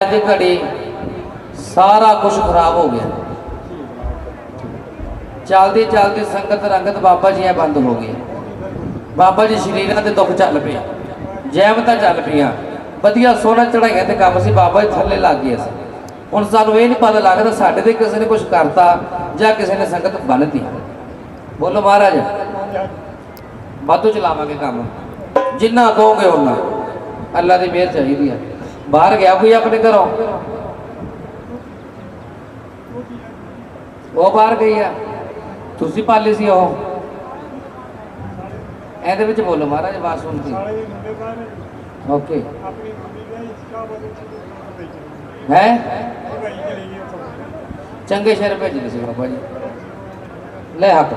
ਦੀ ਘੜੀ ਸਾਰਾ ਕੁਝ ਖਰਾਬ ਹੋ ਗਿਆ। ਚਲਦੀ ਚਲਦੀ ਸੰਗਤ ਰੰਗਤ ਬਾਬਾ ਜੀ ਐ ਬੰਦ ਹੋ ਗਈ। ਬਾਬਾ ਜੀ ਸ਼ਰੀਰਾਂ ਤੇ ਦੁੱਖ ਚੱਲ ਪਿਆ ਜੈਮਤਾਂ ਚੱਲ ਪਈਆਂ। ਵਧੀਆ ਸੋਹਣਾ ਚੜਾਈਆਂ ਤੇ ਕੰਮ ਸੀ, ਬਾਬਾ ਜੀ ਥੱਲੇ ਲੱਗ ਗਏ ਸੀ ਹੁਣ ਸਾਨੂੰ ਇਹ ਨਹੀਂ ਪਤਾ ਲੱਗਦਾ ਸਾਡੇ ਤੇ ਕਿਸੇ ਨੇ ਕੁਝ ਕਰਤਾ ਜਾਂ ਕਿਸੇ ਨੇ ਸੰਗਤ ਬੰਨਤੀ ਬੋਲੋ ਮਹਾਰਾਜ। ਵਾਧੂ ਚਲਾਵਾਂਗੇ ਕੰਮ। ਜਿੰਨਾ ਕਹੋਗੇ ਉਹਨਾਂ ਅੱਲਾ ਦੀ ਮਿਹਰ ਚਾਹੀਦੀ ਹੈ ਬਾਹਰ ਗਿਆ ਕੋਈ ਆਪਣੇ ਘਰੋਂ? ਉਹ ਬਾਹਰ ਗਈ ਆ। ਤੁਸੀਂ ਪਾਲੀ ਸੀ ਉਹ? ਇਹਦੇ ਵਿੱਚ ਬੋਲੋ ਮਹਾਰਾਜ ਬਾਤ ਸੁਣਦੀ ਓਕੇ। ਹੈ? ਚੰਗੇ ਸ਼ਹਿਰ ਭੇਜਦੇ ਸੀ ਬਾਬਾ ਜੀ। ਲੈ ਹੱਥ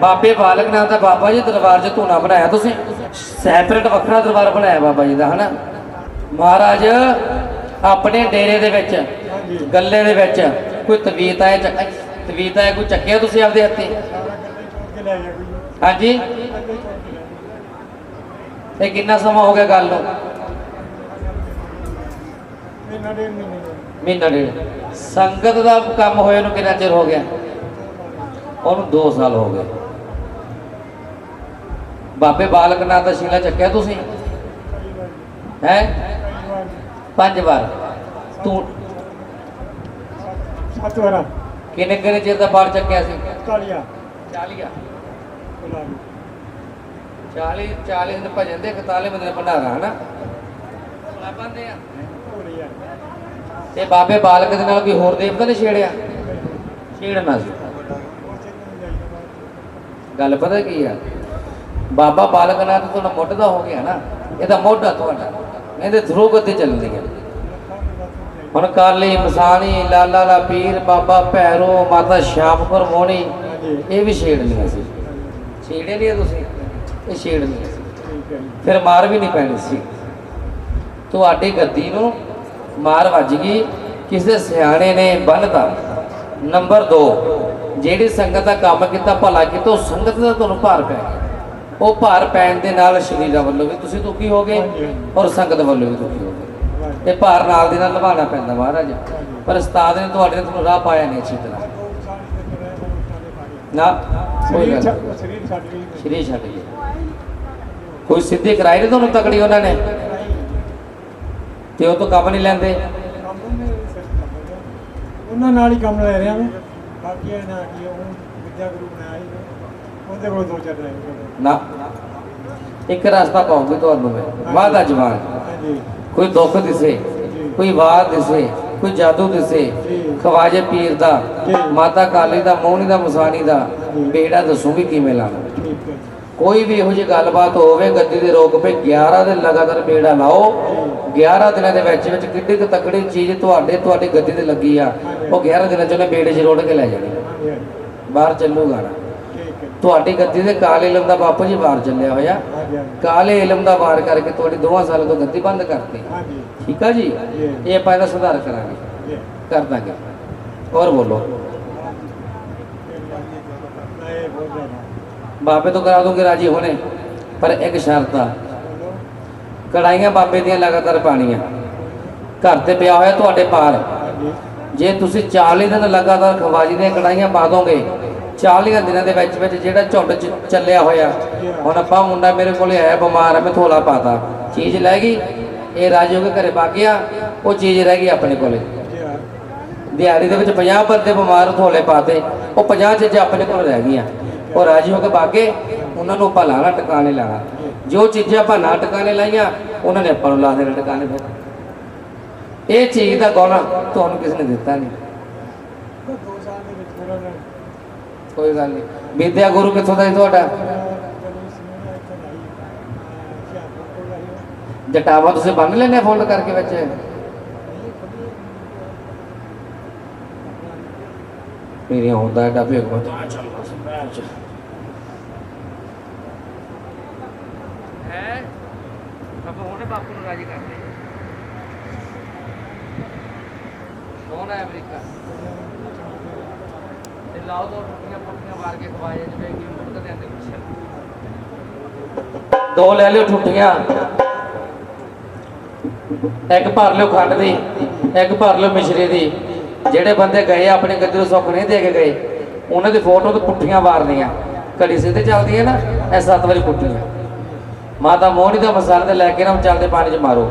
ਬਾਬੇ ਬਾਲਕ ਨਾਥ ਦਾ ਬਾਬਾ ਜੀ ਦਰਬਾਰ 'ਚ ਧੂਣਾ ਬਣਾਇਆ ਤੁਸੀਂ। ਸੈਪਰੇਟ ਵੱਖਰਾ ਦਰਬਾਰ ਬਣਾਇਆ ਬਾਬਾ ਜੀ ਦਾ, ਹਨਾ? ਮਹਾਰਾਜ, ਆਪਣੇ ਡੇਰੇ ਦੇ ਵਿੱਚ, ਗੱਲੇ ਦੇ ਵਿੱਚ ਕੋਈ ਤਵੀਤ ਹੈ ਤਵੀਤ ਹੈ ਕੋਈ ਚੱਕਿਆ ਤੁਸੀਂ ਆਪਦੇ ਹੱਥੇ? ਹਾਂਜੀ? ਇਹ ਕਿੰਨਾ ਸਮਾਂ ਹੋ ਗਿਆ ਗੱਲ ਨੂੰ? ਮਹੀਨਾ ਡੇਢ ਮਹੀਨਾ। ਡੇਢ ਸੰਗਤ ਦਾ ਕੰਮ ਹੋਏ ਨੂੰ ਕਿੰਨਾ ਚਿਰ ਹੋ ਗਿਆ? ਉਹਨੂੰ 2 ਸਾਲ ਹੋ ਗਏ। ਬਾਬੇ ਬਾਲਕ ਨਾਥ ਦਾ ਸ਼ੀਲਾ ਚੱਕਿਆ ਤੁਸੀਂ? ਹੈ? ਪੰਜ ਵਾਰ। ਤੂੰ ਸੱਤ ਵਾਰ। ਕਿੰਨੇ ਕਿੰਨੇ ਚਿਰ ਦਾ ਬਾੜ ਚੱਕਿਆ ਸੀ? ਕਾਲੀਆ 40 ਗੁਲਾਬੀ 40 40 ਦਿਨ ਭਜਨ ਦੇ 41 ਦਿਨ ਭੰਡਾਰਾ ਹਨਾ? ਆ। ਤੇ ਬਾਬੇ ਬਾਲਕ ਦੇ ਨਾਲ ਕੋਈ ਹੋਰ ਦੇਵਤਾ ਨੇ ਛੇੜਿਆ? ਛੇੜਨਾ ਸੀ। ਗੱਲ ਪਤਾ ਕੀ ਆ? ਬਾਬਾ ਬਾਲਕ ਨਾਥ ਤੁਹਾਡਾ ਮੁੱਢ ਦਾ ਹੋ ਗਿਆ ਨਾ ਇਹਦਾ ਮੋਢਾ ਤੁਹਾਡਾ। ਇਹਦੇ ਥਰੂ ਗੱਤੇ ਚੱਲਦੀ ਹੈ। ਹੁਣ ਕਾਲੀ ਮਸਾਣੀ, ਲਾਲਾ ਲਾ ਪੀਰ, ਬਾਬਾ ਭੈਰੋ, ਮਾਤਾ ਸ਼ਾਮਪੁਰ ਮੋਣੀ, ਇਹ ਵੀ ਛੇੜਨੀਆਂ ਸੀ। ਛੇੜੇ ਨਹੀਂ ਤੁਸੀਂ? ਇਹ ਛੇੜਨੀਆਂ ਸੀ। ਫਿਰ ਮਾਰ ਵੀ ਨਹੀਂ ਪੈਣੀ ਸੀ। ਤੁਹਾਡੀ ਗੱਦੀ ਨੂੰ ਮਾਰ ਵੱਜ ਗਈ। ਕਿਸੇ ਸਿਆਣੇ ਨੇ ਬੰਨਤਾ। ਨੰਬਰ 2 ਜਿਹੜੀ ਸੰਗਤ ਦਾ ਕੰਮ ਕੀਤਾ, ਭਲਾ ਕੀਤਾ ਉਹ ਸੰਗਤ ਦਾ ਤੁਹਾਨੂੰ ਭਾਰ ਪੈ ਗਿਆ? ਉਹ ਭਾਰ ਪੈਣ ਦੇ ਨਾਲ ਸ਼ਰੀਰਾਂ ਵੱਲੋਂ ਵੀ ਤੁਸੀਂ ਦੁਖੀ ਹੋ ਗਏ ਔਰ ਸੰਗਤ ਵੱਲੋਂ ਵੀ ਦੁਖੀ ਹੋ ਗਏ। ਵਾਹ ਇਹ ਭਾਰ ਨਾਲ ਦੇ ਨਾਲ ਨਿਭਾਉਣਾ ਪੈਂਦਾ ਮਹਾਰਾਜ। ਪਰ ਉਸਤਾਦ ਨੇ ਤੁਹਾਡੇ ਨੇ ਤੁਹਾਨੂੰ ਰਾਹ ਪਾਇਆ ਨਹੀਂ ਅੱਛੀ ਤਰ੍ਹਾਂ। ਨਾ ਕੋਈ ਸਰੀਰ ਛੱਡ ਨਹੀਂ। ਸਰੀਰ ਛੱਡ ਗਈ। ਕੋਈ ਸਿੱਧੀ ਕਰਾਈ ਨਹੀਂ ਤੁਹਾਨੂੰ ਤਕੜੀ ਉਹਨਾਂ ਨੇ? ਤੇ ਉਹ ਤੋਂ ਕੰਮ ਨਹੀਂ ਲੈਂਦੇ। ਉਹਨੇ ਨਾਲ ਹੀ ਕੰਮ ਲੈ ਰਿਹਾ ਮੈਂ। ਬਾਕੀ ਇਹ ਨਾ ਕੀ ਉਹ ਵਿਦਿਆ ਗੁਰੂ ਬਣਾਇਆ ਉਹਦੇ ਕੋਲ ਦੋ ਚਾਰ ਲੈ ਨਾ। ਇੱਕ ਰਸਤਾ ਪਾਉਂਗੇ ਤੁਹਾਨੂੰ ਮੈਂ। ਵਾਦਾ ਜਵਾਨ। ਕੋਈ ਦੁੱਖ ਦਿਸੇ ਕੋਈ ਵਾਰ ਦਿਸੇ ਕੋਈ ਜਾਦੂ ਦਿਸੇ ਖਵਾਜੇ ਪੀਰ ਦਾ ਮਾਤਾ ਕਾਲੀ ਦਾ ਮੋਹਣੀ ਦਾ ਮਸਾਣੀ ਦਾ ਬੇੜਾ ਦੱਸੂਗੀ ਕਿਵੇਂ ਲਾਣਾ ਕੋਈ ਵੀ ਇਹੋ ਜਿਹੀ ਗੱਲਬਾਤ ਹੋਵੇ ਗੱਦੀ ਦੇ ਰੋਕ ਪੇ 11 ਦਿਨ ਲਗਾਤਾਰ ਬੇੜਾ ਲਾਓ। 11 ਦਿਨਾਂ ਦੇ ਵਿੱਚ ਵਿੱਚ ਕਿੱਡੀ ਕੁ ਤਕੜੀ ਚੀਜ਼ ਤੁਹਾਡੇ ਤੁਹਾਡੀ ਗੱਦੀ ਤੇ ਲੱਗੀ ਆ। ਉਹ 11 ਦਿਨਾਂ ਚ ਉਹਨੇ ਬੇੜੇ 'ਚ ਰੋੜ ਕੇ ਲੈ ਜਾਣੀ। ਬਾਹਰ ਚੱਲੂਗਾ ਨਾ। ਤੁਹਾਡੀ ਗੱਦੀ ਦੇ ਕਾਲੇ ਇਲਮ ਦਾ ਬਾਪੂ ਜੀ ਬਾਹਰ ਚੱਲਿਆ ਹੋਇਆ। ਕਾਲੇ ਇਲਮ ਦਾ ਵਾਰ ਕਰਕੇ ਤੁਹਾਡੀ ਦੋਵਾਂ ਸਾਲਾਂ ਤੋਂ ਗੱਦੀ ਬੰਦ ਕਰਤੀ। ਠੀਕ ਆ ਜੀ? ਇਹ ਆਪਾਂ ਇਹਦਾ ਸੁਧਾਰ ਕਰਾਂਗੇ। ਕਰ ਦਾਂਗੇ। ਹੋਰ ਬੋਲੋ। ਬਾਬੇ ਤੋਂ ਕਰਾ ਦੂੰਗੇ ਰਾਜੀ ਹੋਣੇ ਪਰ ਇੱਕ ਸ਼ਰਤ ਆ। ਕੜਾਈਆਂ ਬਾਬੇ ਦੀਆਂ ਲਗਾਤਾਰ ਪਾਣੀਆਂ। ਘਰ ਤੇ ਪਿਆ ਹੋਇਆ ਤੁਹਾਡੇ ਪਾਰ ਜੇ ਤੁਸੀਂ 40 ਦਿਨ ਲਗਾਤਾਰ ਖਵਾਜੀ ਦੀਆਂ ਕੜਾਈਆਂ ਪਾ ਦੋਗੇ 40 ਦਿਨਾਂ ਦੇ ਵਿੱਚ ਵਿੱਚ ਜਿਹੜਾ ਝੁੰਡ ਚ- ਚੱਲਿਆ ਹੋਇਆ, ਹੁਣ ਆਪਾਂ ਮੁੰਡਾ ਮੇਰੇ ਕੋਲੇ ਆਇਆ, ਬਿਮਾਰ ਹੈ ਮੈਂ ਥੋਲਾ ਪਾਤਾ। ਚੀਜ਼ ਲੈ ਗਈ, ਇਹ ਰਾਜੋ ਕੇ ਘਰੇ ਪਾ ਗਿਆ, ਉਹ ਚੀਜ਼ ਰਹਿ ਗਈ ਆਪਣੇ ਕੋਲੇ। ਦਿਹਾੜੀ ਦੇ ਵਿੱਚ 50 ਬੰਦੇ ਬਿਮਾਰ ਥੋਲੇ ਪਾਤੇ, ਉਹ 50 ਚੀਜ਼ਾਂ ਆਪਣੇ ਕੋਲ ਰਹਿ ਗਈਆਂ। ਉਹ ਰਾਜੀ ਹੋ ਕੇ ਬਾਗੇ ਉਹਨਾਂ ਨੂੰ ਆਪਾਂ ਲਾਣਾ, ਟਿਕਾਣੇ ਲਾਣਾ। ਜੋ ਚੀਜ਼ਾਂ ਆਪਾਂ ਨਾ ਟਿਕਾਣੇ ਲਾਈਆਂ, ਉਹਨਾਂ ਨੇ ਆਪਾਂ ਨੂੰ ਲਾ ਦੇਣਾ ਟਿਕਾਣੇ ਫਿਰ ਇਹ ਚੀਜ਼ ਦਾ ਗੁਣ ਤੁਹਾਨੂੰ ਕਿਸੇ ਨੇ ਦਿੱਤਾ ਨਹੀਂ ਤਾਂ ਦੋ ਸਾਲ ਦੇ ਵਿੱਚ ਪੂਰਾ ਨਾ ਕੋਈ ਗੱਲ ਨਹੀਂ। ਵਿਦਿਆ ਗੁਰੂ ਕਿੱਥੋਂ ਦਾ ਸੀ ਤੁਹਾਡਾ। ਜਟਾਵਾ ਤੁਸੀਂ ਬੰਨ ਲੈਣੇ ਫੋਲਡ ਕਰਕੇ ਵਿੱਚ? ਮੇਰੀਆਂ ਹੁੰਦਾ ਐਡਾ ਭੇਗਵਾ ਤਾਂ ਚੱਲਦਾ ਸੀ ਮੈਚ ਹੈ? ਆਪਾਂ ਉਹਨੇ ਬਾਪੂ ਨੂੰ ਰਾਜੀ ਕਰਦੇ ਕੌਣ ਹੈ ਅਮਰੀਕਾ? ਲਾਓ ਦੋ ਰੋਟੀਆਂ ਪੁੱਟੀਆਂ ਮਾਰ ਕੇ ਖਵਾਏ ਜਿਵੇਂ ਕਿ ਮੁੱਢ ਦੇ ਅੰਦਰ ਪਿੱਛੇ। ਦੋ ਲੈ ਲਿਓ ਠੁੱਟੀਆਂ ਇੱਕ ਭਰ ਲਿਓ ਖੰਡ ਦੀ ਇੱਕ ਭਰ ਲਿਓ ਮਿਸ਼ਰੀ ਦੀ। ਜਿਹੜੇ ਬੰਦੇ ਗਏ ਆਪਣੇ ਗੱਦੀ ਨੂੰ ਸੁੱਖ ਨਹੀਂ ਦੇ ਕੇ ਗਏ ਉਹਨਾਂ ਦੀ ਫੋਟੋ ਤੇ ਪੁੱਠੀਆਂ ਮਾਰਨੀਆਂ ਘੜੀ ਸਿੱਧੇ ਚੱਲਦੀ ਹੈ ਨਾ ਇਹ ਸੱਤ ਵਾਰੀ ਪੁੱਠੀਆਂ। ਮਾਤਾ ਮੋਹਣੀ ਦਾ ਮਸਾਲੇ ਤੇ ਲੈ ਕੇ ਨਾ ਚੱਲਦੇ ਪਾਣੀ 'ਚ ਮਾਰੋ।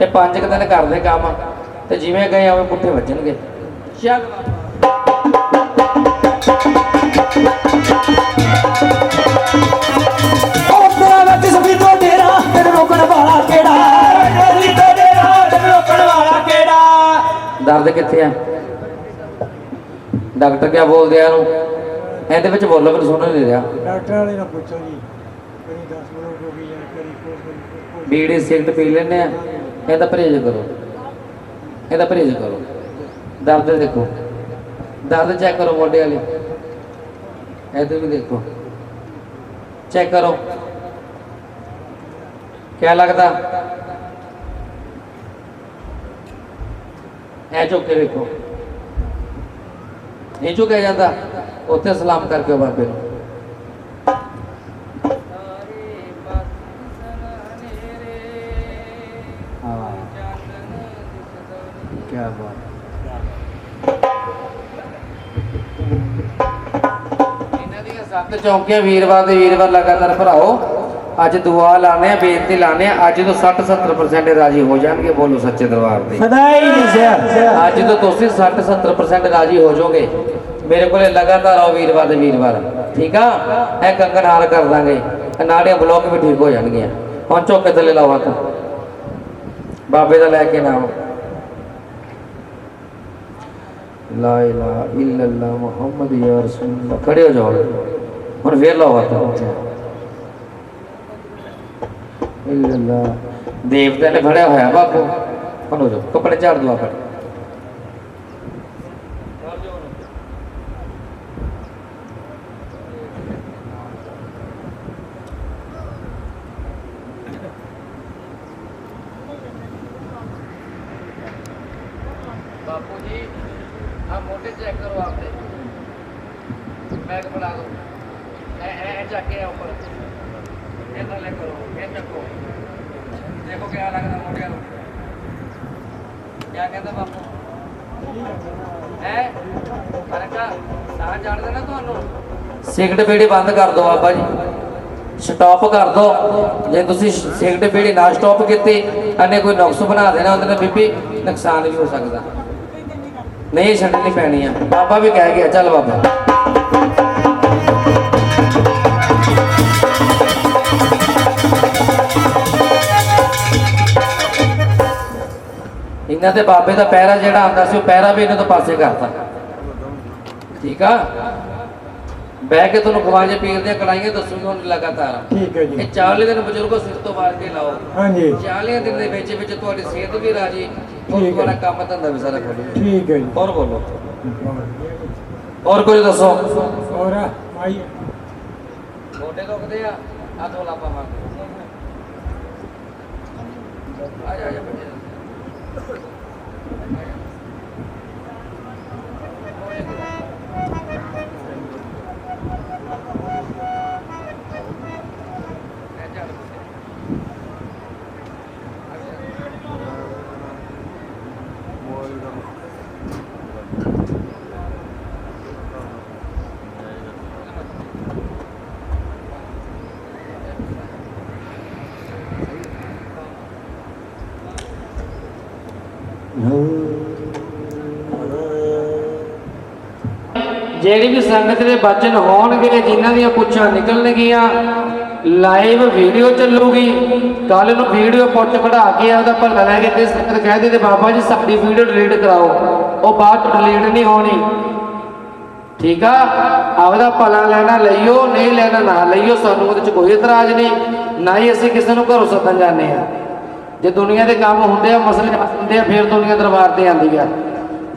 ਇਹ ਪੰਜ ਕੁ ਦਿਨ ਕਰਦੇ ਕੰਮ ਤੇ ਜਿਵੇਂ ਗਏ ਆਵੇਂ ਪੁੱਠੇ ਵੱਜਣਗੇ। ਚੱਲ। ਦਰਦ ਕਿੱਥੇ ਆ? ਡਾਕਟਰ ਕਿਆ ਬੋਲਦੇ ਆ ਇਹਨੂੰ? ਇਹਦੇ ਵਿੱਚ ਬੋਲੋ ਮੈਨੂੰ ਸੁਣ ਨਹੀਂ ਰਿਹਾ। ਡਾਕਟਰ ਵਾਲੇ ਨਾਲ ਪੁੱਛੋ ਜੀ ਕਦੀ 10 ਮਿੰਟ ਹੋ ਗਈ ਕੋਈ ਕੋਈ ਬੀੜੀ ਸਿਗਰਟ ਪੀ ਲੈਂਦੇ ਆ। ਇਹਦਾ ਪਰਹੇਜ਼ ਕਰੋ। ਇਹਦਾ ਪਰਹੇਜ਼ ਕਰੋ। ਦਰਦ ਦੇਖੋ। ਦਰਦ ਚੈੱਕ ਕਰੋ ਮੋਢੇ ਵਾਲੀ। ਇਹਦੇ ਵੀ ਦੇਖੋ। ਚੈੱਕ ਕਰੋ। ਕਿਆ ਲੱਗਦਾ? ਐ ਝੁੱਕ ਕੇ ਵੇਖੋ। ਇਹ ਝੁਕਿਆ ਜਾਂਦਾ। ਉੱਥੇ ਸਲਾਮ ਕਰਕੇ ਬਾਬੇ ਨੂੰ। ਚੌਂਕੀਆਂ ਵੀਰਵਾਰ ਦੇ ਵੀਰਵਾਰ ਲਗਾਤਾਰ ਭਰਾਓ ਅੱਜ ਦੁਆ ਲਾਣੇ ਆ ਬੇਨਤੀ ਲਾਣੇ ਆ ਅੱਜ ਤੋਂ 60 70% ਰਾਜੀ ਹੋ ਜਾਣਗੇ ਬੋਲੋ ਸੱਚੇ ਦਰਬਾਰ ਦੇ। ਸਦਾਈ ਨਹੀਂ ਸਿਆ ਅੱਜ ਤੋਂ ਤੁਸੀਂ 60 70% ਰਾਜੀ ਹੋ ਜਾਓਗੇ। ਮੇਰੇ ਕੋਲੇ ਲਗਾਤਾਰ ਆਓ ਵੀਰਵਾਰ ਦੇ ਵੀਰਵਾਰ। ਠੀਕ ਆ? ਇਹ ਕੰਗਣ ਹਾਰ ਕਰ ਦਾਂਗੇ। ਨਾੜੀਆਂ ਬਲੌਕ ਵੀ ਠੀਕ ਹੋ ਜਾਣਗੀਆਂ। ਹੁਣ ਝੋਕੇ ਥੱਲੇ ਲਾਓ ਹੱਥ। ਬਾਬੇ ਦਾ ਲੈ ਕੇ ਨਾ ਆਓ। ਲਾ ਇਲਾਹਾ ਇਲੱਲਾ ਮੁਹੰਮਦ ਯਾ ਰਸੂਲullah ਖੜੇ ਹੋ ਜਾਓ ਹੁਣ ਫੇਰ ਲਾਓ ਹੱਥ ਇਲੱਲਾ ਦੇਵਤਾ ਨੇ ਫੜਿਆ ਹੋਇਆ ਬਾਪੂ ਹੁਣ ਹੋ ਜਾਓ ਕੱਪੜੇ ਝਾੜ ਦਵਾ ਫੜ ਬਾਪੂ ਜੀ ਆ ਮੋਟੇ ਚੈੱਕ ਕਰੋ ਆਪਦੇ ਬੈਗ ਬਣਾ ਦੋ ਐ ਐ ਚੱਕ ਕੇ ਉੱਪਰ ਇਹ ਥੱਲੇ ਕਰੋ ਇਹ ਚੱਕੋ ਦੇਖੋ ਕਿਆ ਲੱਗਦਾ ਮੋਟਿਆਂ ਨੂੰ। ਕਿਆ ਕਹਿੰਦਾ ਬਾਪੂ? ਹੈ? ਫਰਕਾ ਸਾਹ ਚੜਦਾ ਨਾ ਤੁਹਾਨੂੰ? ਸਿਗਰਟ ਬੀੜੀ ਬੰਦ ਕਰ ਦਿਓ ਬਾਬਾ ਜੀ। ਸਟਾਪ ਕਰ ਦਿਓ। ਜੇ ਤੁਸੀਂ ਸਿਗਰਟ ਬੀੜੀ ਨਾ ਸਟਾਪ ਕੀਤੀ ਅਨੇ ਕੋਈ ਨੁਕਸ ਬਣਾ ਦੇਣਾ ਉਹਦੇ ਨਾਲ ਬੀਬੀ, ਨੁਕਸਾਨ ਵੀ ਹੋ ਸਕਦਾ। ਨਹੀਂ ਛੱਡਣੀ ਪੈਣੀ ਆ। ਬਾਬਾ ਵੀ ਕਹਿ ਗਿਆ, ਚੱਲ ਬਾਬਾ। ਇਹਨਾਂ ਦੇ ਬਾਬੇ ਦਾ ਪਹਿਰਾ ਜਿਹੜਾ ਆਉਂਦਾ ਸੀ ਉਹ ਪਹਿਰਾ ਵੀ ਇਹਨਾਂ ਤੋਂ ਪਾਸੇ ਕਰਤਾ। ਠੀਕ ਆ? ਬਹਿ ਕੇ ਤੁਹਾਨੂੰ ਖਵਾਜੇ ਪੀਰ ਦੀਆਂ ਕੜਾਈਆਂ ਦੱਸੂਗਾ ਹੁਣ ਲਗਾਤਾਰ। ਠੀਕ ਹੈ ਜੀ। ਇਹ 40 ਦਿਨ ਬਜ਼ੁਰਗੋ ਸਿਰ ਤੋਂ ਮਾਰ ਕੇ ਲਾਓ। ਹਾਂਜੀ। 40 ਦਿਨ ਦੇ ਵਿੱਚ ਵਿੱਚ ਤੁਹਾਡੀ ਸਿਹਤ ਵੀ ਰਾਜੀ ਔਰ ਠੀਕ ਹੈ। ਤੁਹਾਡਾ ਕੰਮ ਧੰਦਾ ਵੀ ਸਾਰਾ ਖੁੱਲ ਠੀਕ ਹੈ ਜੀ। ਹੋਰ ਬੋਲੋ। ਹੋਰ ਕੁਝ ਦੱਸੋ? ਔਰ ਆਈ ਗੋਡੇ ਦੁਖਦੇ ਆ ਆ ਥੋਲਾ ਪਾ ਮਾਰ ਆ ਜਾ ਆ ਜਾ ਬੱਚੇ ਹੋ ਜਿਹੜੀ ਵੀ ਸੰਗਤ ਦੇ ਬਚਨ ਹੋਣਗੇ, ਜਿਨ੍ਹਾਂ ਦੀਆਂ ਪੁੱਛਾਂ ਨਿਕਲਣਗੀਆਂ ਲਾਈਵ ਵੀਡੀਓ ਚੱਲੂਗੀ। ਕੱਲ ਨੂੰ ਵੀਡੀਓ ਪੁੱਛ ਕਢਾ ਕੇ ਉਹਦਾ ਭਲਾ ਲੈ ਕੇ ਤੇ ਸੰਗਤ ਕਹਦੇ ਤੇ ਬਾਬਾ ਜੀ, ਸਾਡੀ ਵੀਡੀਓ ਡਿਲੀਟ ਕਰਾਓ। ਉਹ ਬਾਅਦ ਚ ਡਿਲੀਟ ਨਹੀਂ ਹੋਣੀ। ਠੀਕ ਆ? ਆਪਦਾ ਭਲਾ ਲੈਣਾ ਲਈਓ, ਨਹੀਂ ਲੈਣਾ ਨਾ ਲਈਓ, ਸਾਨੂੰ ਉਹਦੇ ਚ ਕੋਈ ਇਤਰਾਜ਼ ਨਹੀਂ। ਨਾ ਹੀ ਅਸੀਂ ਕਿਸੇ ਨੂੰ ਘਰੋਂ ਸੱਦਣ ਜਾਂਦੇ ਆ ਜੇ ਦੁਨੀਆ ਦੇ ਕੰਮ ਹੁੰਦੇ ਆ, ਮਸਲੇ ਹੱਲ ਹੁੰਦੇ ਆ, ਫਿਰ ਦੁਨੀਆ ਦਰਬਾਰ ਤੇ ਆਉਂਦੀ ਆ।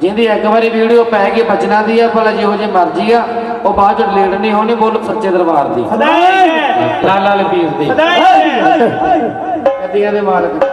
ਜਿੰਦੀ ਇੱਕ ਵਾਰੀ ਵੀਡੀਓ ਪੈ ਗਈ ਬਚਣਾ ਦੀ ਆ ਭਲਾ ਜਿਹੋ ਜਿਹੀ ਮਰਜ਼ੀ ਆ ਉਹ ਬਾਅਦ ਚ ਡਿਲੀਟ ਨਹੀਂ ਹੋਣੀ ਬੋਲੋ ਸੱਚੇ ਦਰਬਾਰ ਦੀ। ਹੈ ਲਾਲਾ ਲਪੀਰ ਦੀ। ਗੱਡੀਆਂ ਦੇ ਮਾਲਕ।